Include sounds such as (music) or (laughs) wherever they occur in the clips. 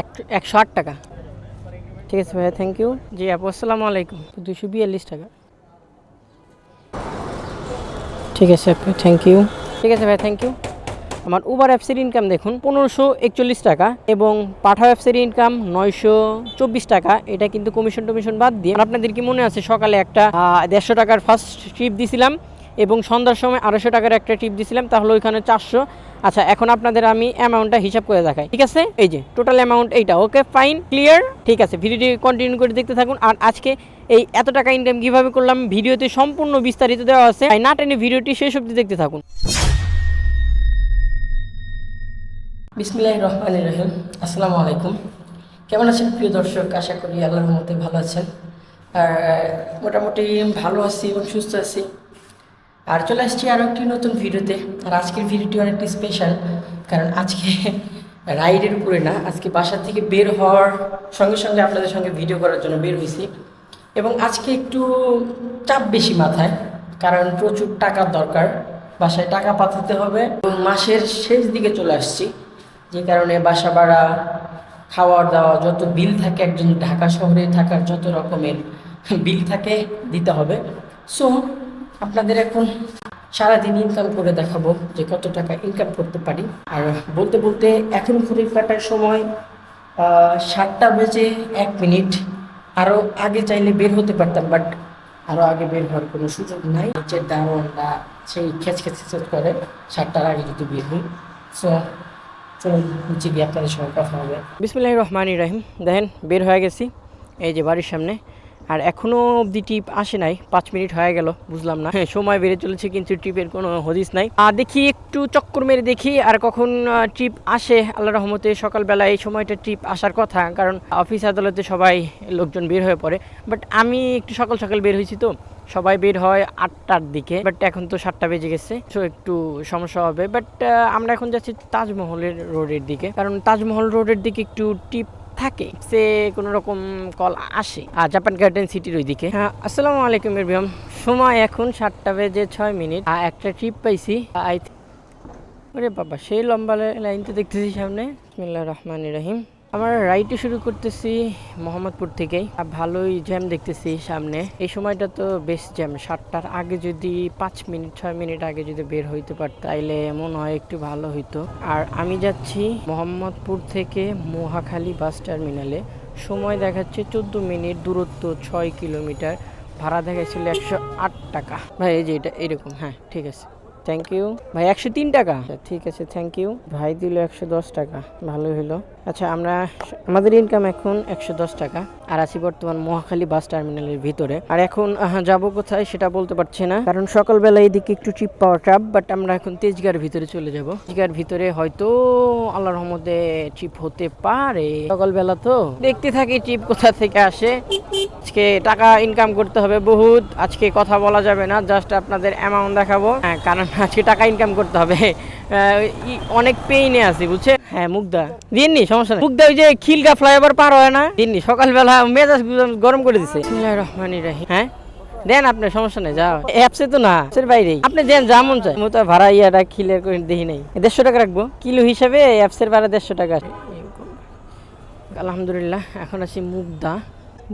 এক, একশো আট টাকা। ঠিক আছে ভাইয়া থ্যাংক ইউ জি আপু, আসসালামু আলাইকুম। দুশো বিয়াল্লিশ টাকা। ঠিক আছে আপু থ্যাংক ইউ ঠিক আছে ভাই থ্যাংক ইউ আমার উবার অ্যাপসের ইনকাম দেখুন, পনেরোশো একচল্লিশ টাকা এবং পাঠা অ্যাপসের ইনকাম নয়শো চব্বিশ টাকা। এটা কিন্তু কমিশন টমিশন বাদ দিয়ে। আপনাদের কি মনে আছে, সকালে একটা দেড়শো টাকার ফার্স্ট ট্রিপ দিছিলাম এবং সন্ধ্যার সময় আড়াইশো টাকার একটা ট্রিপ দিছিলাম, তাহলে ওইখানে চারশো। আচ্ছা এখন আপনাদের আমি অ্যামাউন্টটা হিসাব করে দেখাই, ঠিক আছে? এই যে টোটাল অ্যামাউন্ট এইটা ওকে ফাইন ক্লিয়ার ঠিক আছে, ভিডিওটি কন্টিনিউ করে দেখতে থাকুন। আর আজকে এই এত টাকা ইনকাম কীভাবে করলাম, ভিডিওতে সম্পূর্ণ বিস্তারিত দেওয়া আছে না টেনে ভিডিওটি শেষ অবধি দেখতে থাকুন। বিসমিল্লাহ রহমান রহিম। আসসালামু আলাইকুম। কেমন আছেন প্রিয় দর্শক? আশা করি আল্লাহর মতে ভালো আছেন। আর, মোটামুটি ভালো আছি এবং সুস্থ আছি। আর চলে আসছি আরও একটি নতুন ভিডিওতে। আর আজকের ভিডিওটি অনেকটি স্পেশাল কারণ আজকে (laughs) রাইডের উপরে না, আজকে বাসা থেকে বের হওয়ার সঙ্গে সঙ্গে আপনাদের সঙ্গে ভিডিও করার জন্য বের হয়েছি। এবং আজকে একটু চাপ বেশি মাথায়, কারণ প্রচুর টাকার দরকার। বাসায় টাকা পাঠাতে হবে। এবং মাসের শেষ দিকে চলে আসছি, যে কারণে বাসা ভাড়া, খাওয়ার দাওয়া, যত বিল থাকে একজন ঢাকা শহরে থাকার যত রকমের (laughs) বিল থাকে দিতে হবে। সো আপনাদের এখন সারাদিন ইনকাম করে দেখাবো যে কত টাকা ইনকাম করতে পারি। আর বলতে বলতে এখন ঘড়ির কাটার সময় সাতটা বেজে এক মিনিট। আরও আগে চাইলে বের হতে পারতাম বাট আরও আগে বের হওয়ার কোনো সুযোগ নাই। নিচের দারোয়ানরা সেই খেচ খেচ করে, সাতটার আগে যদি বের হই। সো চলুন আপনাদের সঙ্গে কথা হবে। বিসমিল্লাহ রহমান রাহিম। দেখেন, বের হয়ে গেছি। এই যে বাড়ির সামনে। আর এখনও অবধি টিপ আসে নাই, পাঁচ মিনিট হয়ে গেল, বুঝলাম না। হ্যাঁ সময় বেড়ে চলেছে কিন্তু ট্রিপের কোনো হদিস নাই। আর দেখি একটু চক্কর মেরে দেখি আর কখন ট্রিপ আসে। আল্লাহ রহমতে সকালবেলা এই সময়টা ট্রিপ আসার কথা, কারণ অফিস আদালতে সবাই লোকজন বের হয়ে পড়ে। বাট আমি একটু সকাল সকাল বের হয়েছি তো, সবাই বের হয় আটটার দিকে। বাট এখন তো সাতটা বেজে গেছে, তো একটু সমস্যা হবে। বাট আমরা এখন যাচ্ছি তাজমহলের রোডের দিকে। কারণ তাজমহল রোডের দিকে একটু টিপ থাকে সে কোনো রকম কল আসে। আর জাপান গার্ডেন সিটির ওইদিকে? হ্যাঁ আসসালামু আলাইকুম ইরবিয়াম সময় এখন সাতটা বেজে ছয় মিনিট। আর একটা ট্রিপ পাইছি। আই ওরে বাবা সেই লম্বা লাইন তো দেখতেছি সামনে? বিসমিল্লাহ রহমান রহিম। আমার রাইডে শুরু করতেছি মোহাম্মদপুর থেকেই ভালোই জ্যাম দেখতেছি সামনে। এই সময়টা তো বেশ জ্যাম সাতটার আগে যদি পাঁচ মিনিট ছয় মিনিট আগে যদি বের হইতে পারত তাইলে এমন হয় একটু ভালো হইতো। আর আমি যাচ্ছি মোহাম্মদপুর থেকে মহাখালী বাস টার্মিনালে। সময় দেখাচ্ছে চোদ্দ মিনিট দূরত্ব ছয় কিলোমিটার। ভাড়া দেখাচ্ছিল একশো আট টাকা। ভাই এই যে এটা এরকম হ্যাঁ ঠিক আছে। থ্যাংক ইউ ভাই একশো তিন টাকা? আচ্ছা, ঠিক আছে থ্যাংক ইউ ভাই দিল একশো দশ টাকা ভালোই হলো আচ্ছা আমরা আমাদের ইনকাম এখন একশো দশ টাকা, আর আছি বর্তমান মহাখালী বাস টার্মিনালের ভিতরে। আর এখন যাব কোথায় সেটা বলতে পারছি না, কারণ সকালবেলা এদিকে একটু চিপ পাওয়ার ট্রাপ বাট আমরা এখন তেজগার ভিতরে চলে যাব। তেজগার ভিতরে হয়তো আল্লাহ রহমতে ট্রিপ হতে পারে। সকালবেলা তো দেখতে থাকি চিপ কোথা থেকে আসে। আজকে টাকা ইনকাম করতে হবে বহুত, আজকে কথা বলা যাবে না জাস্ট আপনাদের অ্যামাউন্ট দেখাবো। হ্যাঁ কারণ আজকে টাকা ইনকাম করতে হবে। অনেক পেইনে আছি বুঝছে হ্যাঁ মুগ্ধা দিননি সমস্যা নেই। মুগ্ধা ওই যে খিলগা ফ্লাইওভার পার হয় না? দিন সকালবেলা মেজাজ গরম করে দিছে। রহমানি রাহিম হ্যাঁ? দেন আপনি সমস্যা নেই যাও। অ্যাপসে তো না সে বাইরেই আপনি দেন যা মন চায়। মতো ভাড়া ইয়াটা খিলের করে দেখি নাই। দেড়শো টাকা রাখব। কিলো হিসাবে অ্যাপসের ভাড়া দেড়শো টাকা। আলহামদুলিল্লাহ এখন আছি মুগ্ধা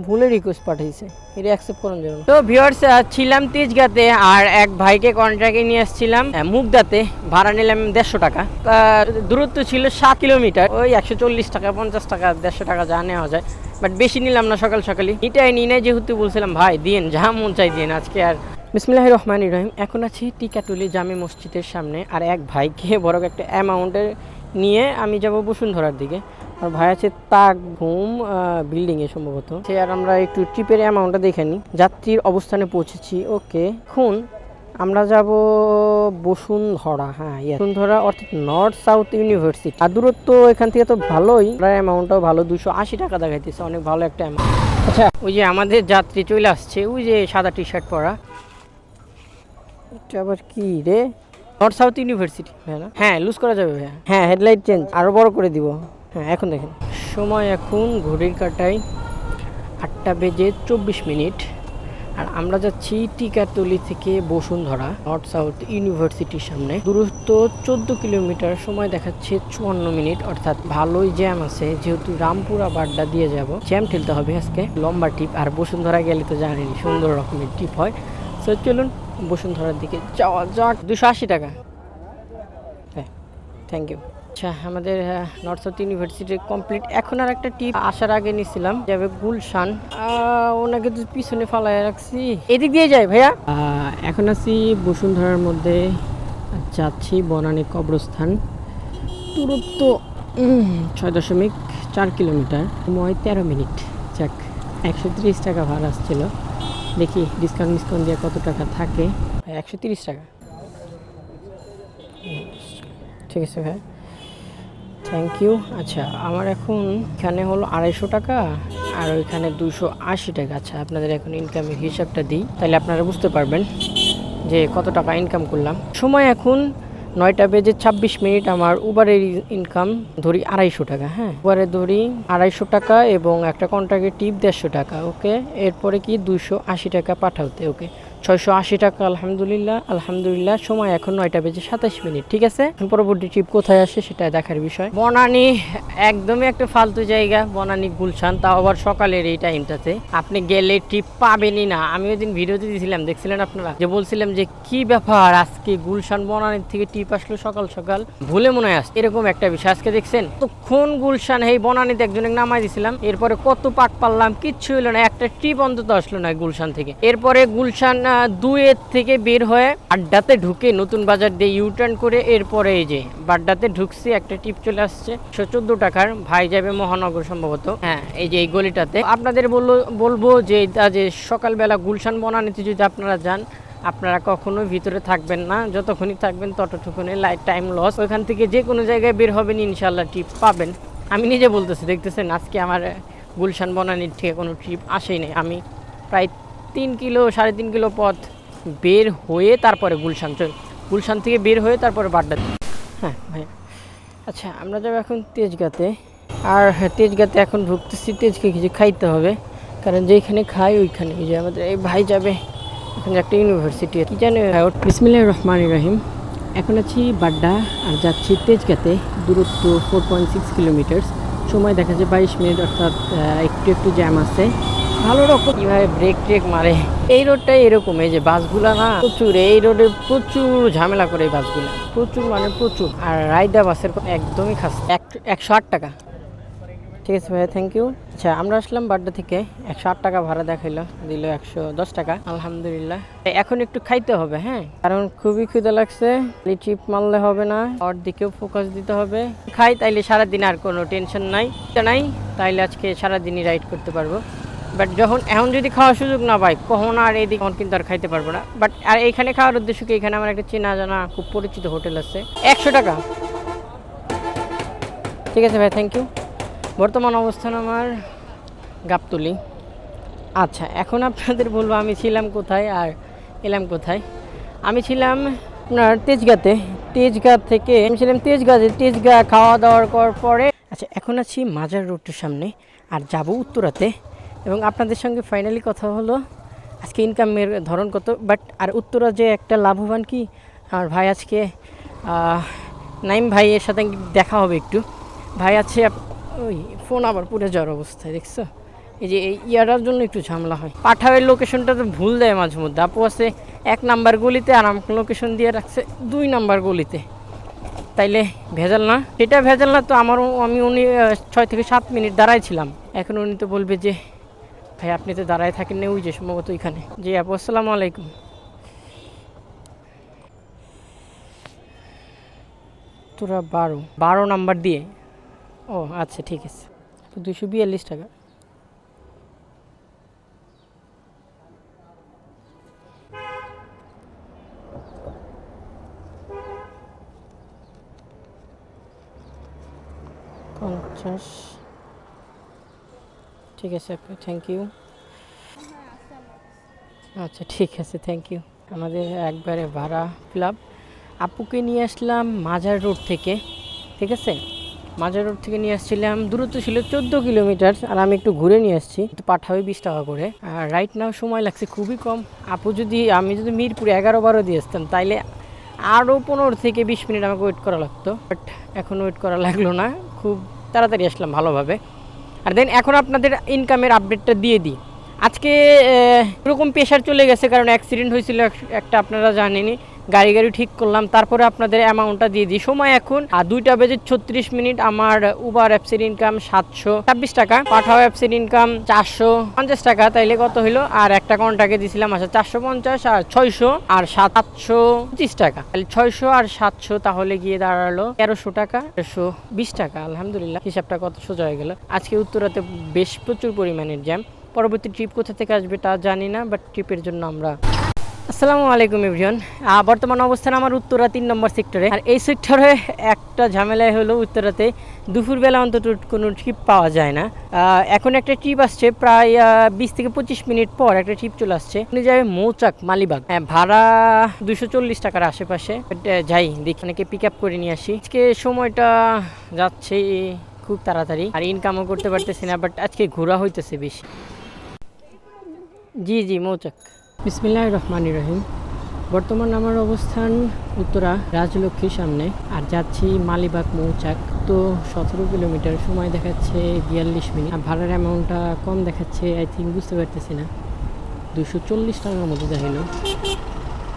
ভুলে রিকোয়েস্ট পাঠিয়েছে। এটা অ্যাকসেপ্ট করার জন্য। তো ভিউয়ার্স ছিলাম তেজগাতে আর এক ভাইকে কন্ট্রাক্টে নিয়ে আসছিলাম আহ, মুগদাতে। ভাড়া নিলাম দেড়শো টাকা। দূরত্ব ছিল সাত কিলোমিটার। ওই একশো চল্লিশ টাকা পঞ্চাশ টাকা দেড়শো টাকা যা নেওয়া যায়। বাট বেশি নিলাম না সকাল সকালই। এটাই নিয়ে নেয় যেহেতু বলছিলাম ভাই দিন যা মন চাই দিন আজকে আর বিসমিল্লাহ রহমান রহিম। এখন আছি টিকাটুলি জামে মসজিদের সামনে। আর এক ভাইকে বড় একটা অ্যামাউন্টের নিয়ে আমি যাব বসুন্ধরার দিকে। আর ভাই আছে তাক ঘুম বিল্ডিংয়ে সম্ভবত। সে আর আমরা একটু ট্রিপের অ্যামাউন্টটা দেখে নিই। যাত্রীর অবস্থানে পৌঁছেছি ওকে এখন আমরা যাব বসুন্ধরা হ্যাঁ বসুন্ধরা অর্থাৎ নর্থ সাউথ ইউনিভার্সিটি আর দূরত্ব এখান থেকে তো ভালোই। অ্যামাউন্টটাও ভালো, দুশো আশি টাকা দেখাইতেছে, অনেক ভালো একটা অ্যামাউন্ট আচ্ছা ওই যে আমাদের যাত্রী চলে আসছে, ওই যে সাদা টি শার্ট পরা। এটা আবার কি রে? নর্থ সাউথ ইউনিভার্সিটি হ্যাঁ হ্যাঁ লুজ করা যাবে ভাইয়া। হ্যাঁ হেডলাইট চেঞ্জ আরও বড় করে দিব। হ্যাঁ এখন দেখেন। সময় এখন, ঘড়ির কাটায় আটটা বেজে চব্বিশ মিনিট। আর আমরা যাচ্ছি টিকাতলি থেকে বসুন্ধরা, নর্থ সাউথ ইউনিভার্সিটির সামনে। দূরত্ব চোদ্দ কিলোমিটার, সময় দেখাচ্ছে চুয়ান্ন মিনিট। অর্থাৎ ভালোই জ্যাম আছে, যেহেতু রামপুরা বাড্ডা দিয়ে যাব। জ্যাম ঠেলতে হবে আজকে, লম্বা টিপ আর বসুন্ধরা গেলে তো জানেনি সুন্দর রকমের টিপ হয়। সো চলুন বসুন্ধরার দিকে যাওয়া যাক। দুশো আশি টাকা। হ্যাঁ থ্যাংক ইউ আচ্ছা আমাদের নর্থ সাউথ ইউনিভার্সিটি কমপ্লিট এখন আর একটা টিপ আসার আগে নিছিলাম যাবে গুলশান। ওনাকে তো পিছনে ফালায় রাখছি। এদিক দিয়ে যাই ভাইয়া। এখন আছি বসুন্ধরার মধ্যে। যাচ্ছি বনানী কবরস্থান। দূরত্ব ছয় দশমিক চার কিলোমিটার। সময় তেরো মিনিট। যাক একশো তিরিশ টাকা ভাড়া আসছিল। দেখি ডিসকাউন্ট ডিসকাউন্ট দিয়ে কত টাকা থাকে। একশো তিরিশ টাকা। ঠিক আছে ভাই। থ্যাংক ইউ আচ্ছা আমার এখন এখানে হলো আড়াইশো টাকা আর ওইখানে দুশো আশি টাকা। আচ্ছা আপনাদের এখন ইনকামের হিসাবটা দিই। তাহলে আপনারা বুঝতে পারবেন যে কত টাকা ইনকাম করলাম। সময় এখন নয়টা বেজে ছাব্বিশ মিনিট। আমার উবারের ইনকাম ধরি আড়াইশো টাকা হ্যাঁ? উবারে ধরি আড়াইশো টাকা এবং একটা কন্ট্রাক্টের টিপ দেড়শো টাকা ওকে এরপরে কি দুশো আশি টাকা পাঠাতে ওকে ছয়শো আশি টাকা, আলহামদুলিল্লাহ আলহামদুলিল্লাহ, সময় এখন নয়টা বেজে সাতাশ মিনিট, ঠিক আছে? পরবর্তী ট্রিপ কোথায় আসে সেটা দেখার বিষয়। বনানি একদমই একটা ফালতু জায়গা, বনানি গুলশান, তাও আবার সকালের এই টাইমটাতে আপনি গেলে ট্রিপ পাবেনই না। আমি ওই দিন ভিডিওতে দিয়েছিলাম দেখছিলেন আপনারা? যে বলছিলাম যে, কি ব্যাপার আজকে গুলশান বনানির থেকে ট্রিপ আসলো সকাল সকাল? ভুলে মনে হয় আসছে। এরকম একটা বিষয়। আজকে দেখছেন? তো তখন গুলশান, এই বনানিতে একজনের নামাই দিছিলাম। এরপরে কত পাক পারলাম, কিচ্ছু হলো না। একটা ট্রিপ অন্তত আসলো না গুলশান থেকে। এরপরে গুলশান দুয়ের থেকে বের হয়ে আড্ডাতে ঢুকে নতুন বাজার দিয়ে ইউটার্ন করে এরপরে এই যে বাড্ডাতে ঢুকছি, একটা টিপ চলে আসছে। একশো চোদ্দ টাকার ভাই যাবে মহানগর সম্ভবত। হ্যাঁ এই যে এই গলিটাতে। আপনাদের বলল, বলব যে এটা যে সকালবেলা গুলশান বনানিতে যদি আপনারা যান, আপনারা কখনোই ভিতরে থাকবেন না। যতক্ষণই থাকবেন, ততটুকুনি লাইট টাইম লস ওইখান থেকে যে কোনো জায়গায় বের হবেন ইনশাল্লাহ ট্রিপ পাবেন। আমি নিজে বলতেছি, দেখতেছেন, আজকে আমার গুলশান বনানির থেকে কোনো ট্রিপ আসেই নাই। আমি প্রায় তিন কিলো সাড়ে তিন কিলো পথ বের হয়ে তারপরে গুলশান। গুলশান থেকে বের হয়ে তারপরে বাড্ডা। হ্যাঁ ভাই আচ্ছা আমরা যাব এখন তেজগাতে। আর হ্যাঁ, তেজগাতে এখন ঢুকতেছি তেজকে কিছু খাইতে হবে। কারণ যেখানে খাই ওইখানে। যে আমাদের এই ভাই যাবে। এখানে একটা ইউনিভার্সিটি কি জানে? বিসমিল্লাহ রহমান রহিম। এখন আছি বাড্ডা আর যাচ্ছি তেজগাতে। দূরত্ব ফোর পয়েন্ট সিক্স কিলোমিটার সময় দেখা যায় বাইশ মিনিট অর্থাৎ একটু একটু জ্যাম আছে। ভালো রকম। কীভাবে ব্রেক ট্রেক মারে? এই রোডটাই এরকম, এই যে বাসগুলা না, প্রচুর, এই রোডে প্রচুর ঝামেলা করে এই বাসগুলা। প্রচুর মানে প্রচুর। আর রায়দা বাসের একদমই খাস একশো আট টাকা। ঠিক আছে ভাইয়া থ্যাংক ইউ আচ্ছা আমরা আসলাম বাড্ডা থেকে। একশো আট টাকা ভাড়া দেখাইলো, দিল একশো দশ টাকা। আলহামদুলিল্লাহ। এখন একটু খাইতে হবে হ্যাঁ? কারণ খুবই ক্ষুদা লাগছে চিপ মারলে হবে না, ওর দিকেও ফোকাস দিতে হবে। খাই, তাইলে সারাদিন আর কোনো টেনশন নাই। নাই, তাইলে আজকে সারাদিনই রাইড করতে পারব। বাট যখন এখন যদি খাওয়ার সুযোগ না পাই, কখন আর এইদিকে তখন কিন্তু আর খাইতে পারব না। বাট আর এইখানে খাওয়ার উদ্দেশ্য কি? এখানে আমার একটা চেনা জানা খুব পরিচিত হোটেল আছে। একশো টাকা। ঠিক আছে ভাই থ্যাংক ইউ বর্তমান অবস্থান আমার গাবতলি। আচ্ছা এখন আপনাদের বলব আমি ছিলাম কোথায় আর এলাম কোথায়। আমি ছিলাম আপনার তেজগাতে। তেজগা থেকে আমি ছিলাম তেজগাতে। তেজগা খাওয়া দাওয়ার করার পরে আচ্ছা এখন আছি মাজার রোডের সামনে। আর যাব উত্তরাতে। এবং আপনাদের সঙ্গে ফাইনালি কথা হলো। আজকে ইনকামের ধরন কত? বাট আর উত্তরা যে একটা লাভবান কি? আমার ভাই আজকে নাইম ভাইয়ের সাথে দেখা হবে একটু। ভাই আছে ওই ফোন আবার পুরো যাওয়ার অবস্থায়, দেখছ? এই যে এই ইয়াটার জন্য একটু ঝামেলা হয়। পাঠাওয়ের লোকেশনটা তো ভুল দেয় মাঝে মধ্যে। আপু আছে এক নাম্বার গলিতে আর আমাকে লোকেশন দিয়ে রাখছে দুই নাম্বার গলিতে। তাইলে ভেজাল না? এটা ভেজাল না তো আমারও, আমি উনি ছয় থেকে সাত মিনিট দাঁড়াই ছিলাম। এখন উনি তো বলবে যে ভাই, আপনি তো দাঁড়ায় থাকেন না ওই যে সম্ভবত ওইখানে জি আপু, আসসালাম আলাইকুম। তোরা বারো। বারো নাম্বার দিয়ে? ও আচ্ছা ঠিক আছে। দুশো বিয়াল্লিশ টাকা পঞ্চাশ ঠিক আছে থ্যাংক ইউ আচ্ছা ঠিক আছে থ্যাংক ইউ আমাদের একবারে ভাড়া ক্লাব। আপুকে নিয়ে আসলাম মাজার রোড থেকে, ঠিক আছে? মাজার রোড থেকে নিয়ে আসছিলাম, দূরত্ব ছিল চোদ্দ কিলোমিটার, আর আমি একটু ঘুরে নিয়ে আসছি। তো পাঠাবে বিশ টাকা করে। আর রাইট নাও সময় লাগছে খুবই কম। আপু যদি, আমি যদি মিরপুরে এগারো বারো দিয়ে আসতাম, তাইলে আরও পনেরো থেকে বিশ মিনিট আমাকে ওয়েট করা লাগতো। বাট এখন ওয়েট করা লাগল না। খুব তাড়াতাড়ি আসলাম ভালোভাবে। আর দেন এখন আপনাদের ইনকামের আপডেটটা দিয়ে দিই। আজকে এরকম প্রেশার চলে গেছে কারণ অ্যাক্সিডেন্ট হয়েছিল একটা আপনারা জানেনই। গাড়ি গাড়ি ঠিক করলাম, তারপরে আপনাদের অ্যামাউন্টটা দিয়ে দিই। সময় এখন, আর দুইটা বেজে ছত্রিশ মিনিট, আমার উবার অ্যাপসের ইনকাম সাতশো। ছাব্বিশ টাকা পাঠাও অ্যাপসের ইনকাম চারশো। পঞ্চাশ টাকা, তাইলে কত হলো আর একটা কন্টাকে দিছিলাম আচ্ছা চারশো পঞ্চাশ আর ছয়শো আর সাতশো। পঁচিশ টাকা। তাহলে ছয়শো আর সাতশো, তাহলে গিয়ে দাঁড়াল তেরোশো টাকা, তেরোশো বিশ টাকা। আলহামদুলিল্লাহ, হিসাবটা কত সোজা হয়ে গেল। আজকে উত্তরাতে বেশ প্রচুর পরিমাণের জ্যাম পরবর্তী ট্রিপ কোথা থেকে আসবে তা জানি না বাট ট্রিপের জন্য আমরা আসসালামু আলাইকুম এভরিওয়ান বর্তমান অবস্থান আমার উত্তরা তিন নম্বর সেক্টরে। আর এই সেক্টরে একটা ঝামেলায় হলো উত্তরাতে দুপুরবেলা অন্তত কোনো ট্রিপ পাওয়া যায় না। এখন একটা ট্রিপ আসছে প্রায় বিশ থেকে পঁচিশ মিনিট পর একটা ট্রিপ চলে আসছে। উনি যাবে মৌচাক মালিবাগ। হ্যাঁ, ভাড়া দুশো চল্লিশ টাকার আশেপাশে। যাই দেখি অনেকে পিক আপ করে নিয়ে আসি। আজকে সময়টা যাচ্ছে খুব তাড়াতাড়ি। আর ইনকামও করতে পারতেছি না বাট আজকে ঘোরা হইতেছে বেশি। জি জি মৌচাক। বিসমিল্লাহ রহমান রহিম বর্তমান আমার অবস্থান উত্তরা, রাজলক্ষ্মীর সামনে। আর যাচ্ছি মালিবাগ, মৌচাক। তো সতেরো কিলোমিটার সময় দেখাচ্ছে বিয়াল্লিশ মিনিট। আর ভাড়ার অ্যামাউন্টটা কম দেখাচ্ছে আই থিঙ্ক বুঝতে পারতেছি না। দুশো চল্লিশ টাকার মতো দেখাইল।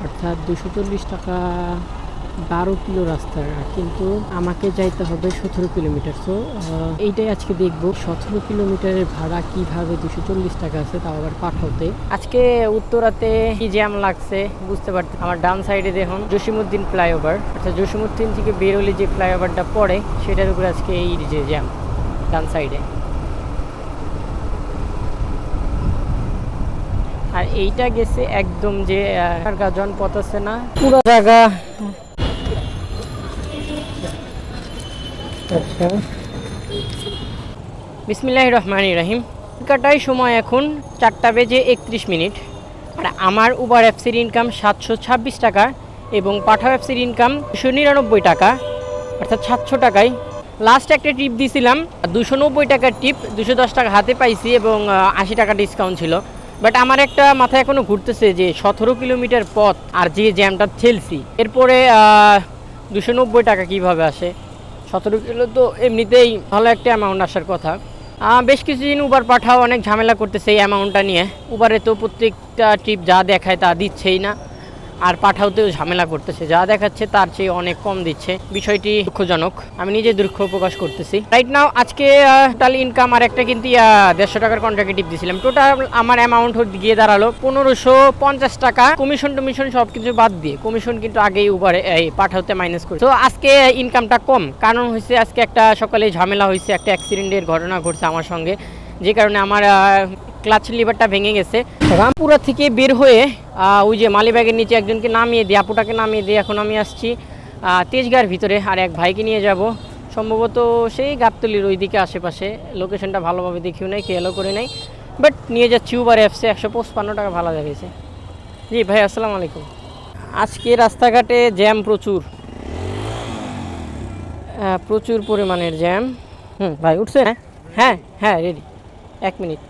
অর্থাৎ দুশো চল্লিশ টাকা বারো কিলো রাস্তার কিন্তু আমাকে যাইতে হবে সতেরো কিলোমিটার। সো এইটাই আজকে দেখব, সতেরো কিলোমিটারের ভাড়া কীভাবে দুশো চল্লিশ টাকা আছে তাও আবার পাঠাতে আজকে উত্তরাতে কি জ্যাম লাগছে বুঝতে পারতে আমার ডান সাইডে দেখুন জসিমুদ্দিন ফ্লাইওভার, অর্থাৎ জসিমুদ্দিন থেকে বেরোলে যে ফ্লাইওভারটা পড়ে, সেটার উপরে আজকে এই যে জ্যাম, ডান সাইডে। আর এইটা গেছে একদম যে গাজন পথ আছে না, পুরো জায়গা আচ্ছা। বিসমিল্লাহ রহমান ইরাহিম কাটাই সময় এখন চারটা বেজে একত্রিশ মিনিট। আর আমার উবার অ্যাপসের ইনকাম সাতশো ছাব্বিশ টাকা এবং পাঠাও অ্যাপসের ইনকাম দুশো নিরানব্বই টাকা, অর্থাৎ সাতশো টাকায়। লাস্ট একটা টিপ দিয়েছিলাম দুশো নব্বই টাকার টিপ দুশো দশ টাকা হাতে পাইছি এবং আশি টাকা ডিসকাউন্ট ছিল। বাট আমার একটা মাথায় এখনও ঘুরতেছে যে সতেরো কিলোমিটার পথ আর যে জ্যামটা ঠেলছি এরপরে দুশো নব্বই টাকা কীভাবে আসে? সতেরো কিলো তো এমনিতেই ভালো একটা অ্যামাউন্ট আসার কথা। বেশ কিছুদিন উবার পাঠাও, অনেক ঝামেলা করতেছে এই অ্যামাউন্টটা নিয়ে। উবারে তো প্রত্যেকটা ট্রিপ যা দেখায় তা দিচ্ছেই না। আর পাঠাওতেও ঝামেলা করতেছে। যা দেখাচ্ছে তার চেয়ে অনেক কম দিচ্ছে। বিষয়টি দুঃখজনক। আমি নিজে দুঃখ প্রকাশ করতেছি। রাইট নাও আজকে টোটাল ইনকাম আর একটা কিন্তু দেড়শো টাকার কন্ট্রাক্টে টিপ দিয়েছিলাম টোটাল আমার অ্যামাউন্ট গিয়ে দাঁড়াল পনেরোশো পঞ্চাশ টাকা। কমিশন টমিশন সব কিছু বাদ দিয়ে কমিশন কিন্তু আগেই উবারে এই পাঠাওতে মাইনাস করে তো আজকে ইনকামটা কম। কারণ হয়েছে আজকে একটা সকালে ঝামেলা হয়েছে একটা অ্যাক্সিডেন্টের ঘটনা ঘটছে আমার সঙ্গে। যে কারণে আমার ক্লাচ লিভারটা ভেঙে গেছে। রামপুরা থেকে বের হয়ে ওই যে মালিবাগের নিচে একজনকে নামিয়ে দিয়ে, আপুটাকে নামিয়ে দিয়ে এখন আমি আসছি তেজগাঁর ভিতরে, আর এক ভাইকে নিয়ে যাব। সম্ভবত সেই গাবতলির ওই দিকে আশেপাশে, লোকেশনটা ভালোভাবে দেখিও নাই, খেয়ালও করে নাই। বাট নিয়ে যাচ্ছি উবার অ্যাপসে একশো পঁচপান্ন টাকা ভালো দেখেছে জি ভাই, আসসালামু আলাইকুম। আজকে রাস্তাঘাটে জ্যাম প্রচুর। প্রচুর পরিমাণের জ্যাম। হুম, ভাই, উঠছে হ্যাঁ? হ্যাঁ হ্যাঁ রেডি এক মিনিট।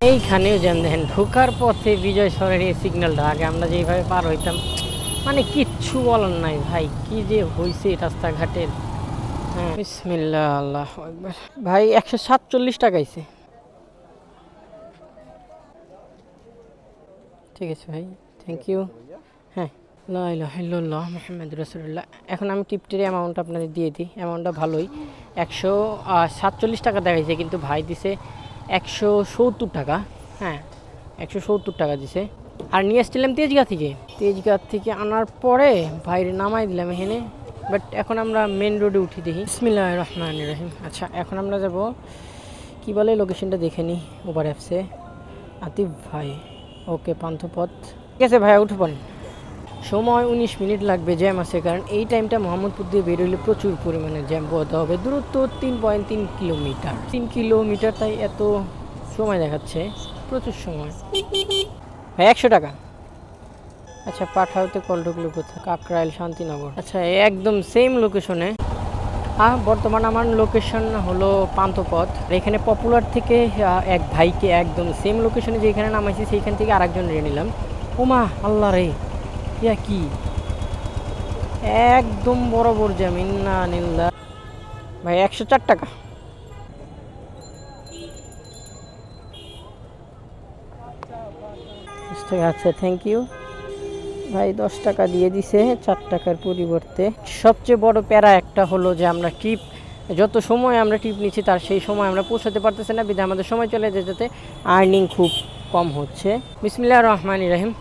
এইখানেও জ্যাম দেখেন, ঢোকার পথে বিজয় সরের এই সিগন্যালটা আগে আমরা যেইভাবে পার হইতাম মানে কিচ্ছু বলার নাই ভাই, কি যে হয়েছে রাস্তাঘাটের। হ্যাঁ ভাই, একশো সাতচল্লিশ টাকাইছে ঠিক আছে ভাই থ্যাংক ইউ হ্যাঁ মোহাম্মদ রসুল্লাহ এখন আমি টিপটির অ্যামাউন্ট আপনাদের দিয়ে দিই অ্যামাউন্টটা ভালোই। একশো সাতচল্লিশ টাকা দেখাইছে, কিন্তু ভাই দিছে একশো সত্তর টাকা। হ্যাঁ একশো সত্তর টাকা দিছে। আর নিয়ে আসছিলাম তেজগাঁ থেকে। তেজগাঁ থেকে আনার পরে ভাইরে নামাই দিলাম এখানে। বাট এখন আমরা মেন রোডে উঠি দেখি। ইসমিল্লাহ রহমান রহিম। আচ্ছা এখন আমরা যাব, কি বলে লোকেশনটা দেখে নিই উবার অ্যাপসে আতিফ ভাই ওকে পান্থপথ। ঠিক আছে ভাইয়া উঠবেন সময় উনিশ মিনিট লাগবে জ্যাম আছে, কারণ এই টাইমটা মোহাম্মদপুর দিয়ে বেরোলে প্রচুর পরিমাণে জ্যাম পোহাতে হবে। দূরত্ব তিন পয়েন্ট তিন কিলোমিটার। তিন কিলোমিটার তাই এত সময় দেখাচ্ছে, প্রচুর সময়। ভাই, একশো টাকা। আচ্ছা পাঠাওতে কল ঢুকলো কোথায়? কাকরাইল শান্তিনগর। আচ্ছা একদম সেম লোকেশনে হ্যাঁ বর্তমান আমার লোকেশন হলো পান্থপথ। আর এখানে পপুলার থেকে এক ভাইকে একদম সেম লোকেশনে যেখানে নামাইছি, সেইখান থেকে আরেকজন রে নিলাম। ওমা আল্লাহ রে। ইয়া কি? একদম বরাবর জামিন না নিল্লা ভাই, একশো চার টাকা। আচ্ছা থ্যাংক ইউ ভাই, দশ টাকা দিয়ে দিছে, চার টাকার পরিবর্তে। সবচেয়ে বড় প্যারা একটা হলো যে আমরা ট্রিপ যত সময় আমরা ট্রিপ নিচ্ছি, তার সেই সময় আমরা পৌঁছাতে পারতেছি না। বিধায় আমাদের সময় চলে যাতে আর্নিং খুব কম হচ্ছে। বিসমিল্লাহ রহমান রাহিম।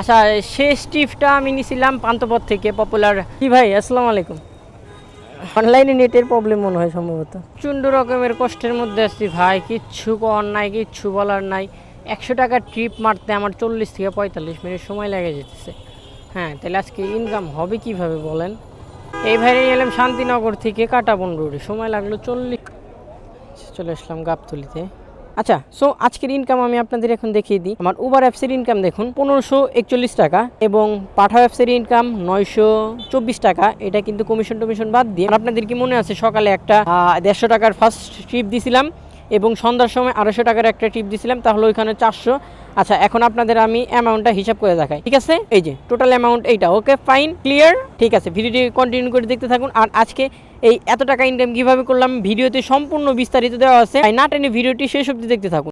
আচ্ছা শেষ ট্রিপটা আমি নিছিলাম পান্তপথ থেকে পপুলার কি ভাই আসসালামু আলাইকুম। অনলাইনে নেটের প্রবলেম মনে হয় সম্ভবত। প্রচণ্ড রকমের কষ্টের মধ্যে আসছি ভাই কিচ্ছু কর নাই কিচ্ছু বলার নাই। একশো টাকার ট্রিপ মারতে আমার চল্লিশ থেকে পঁয়তাল্লিশ মিনিট সময় লেগে যেতেছে। হ্যাঁ তাহলে আজকে ইনকাম হবে কীভাবে বলেন? এই ভাইরে এলাম শান্তিনগর থেকে কাটাবন রোডে সময় লাগল চল্লিশ। চলে আসলাম গাবতলিতে। আচ্ছা সো আজকের ইনকাম আমি আপনাদের এখন দেখিয়ে দিই। আমার উবার অ্যাপসের ইনকাম দেখুন, পনেরোশো একচল্লিশ টাকা এবং পাঠা অ্যাপসের ইনকাম নয়শো চব্বিশ টাকা। এটা কিন্তু কমিশন টমিশন বাদ দিয়ে। আপনাদের কি মনে আছে, সকালে একটা দেড়শো টাকার ফার্স্ট ট্রিপ দিছিলাম এবং সন্ধ্যার সময় আড়াইশো টাকার একটা টিপ দিছিলাম, তাহলে ওইখানে চারশো। আচ্ছা এখন আপনাদের আমি অ্যামাউন্টটা হিসাব করে দেখাই, ঠিক আছে? এই যে টোটাল অ্যামাউন্ট এইটা ওকে ফাইন ক্লিয়ার ঠিক আছে, ভিডিওটি কন্টিনিউ করে দেখতে থাকুন। আর আজকে এই এত টাকা ইনকাম কীভাবে করলাম, ভিডিওতে সম্পূর্ণ বিস্তারিত দেওয়া আছে না টেনে ভিডিওটি শেষ অবধি দেখতে থাকুন।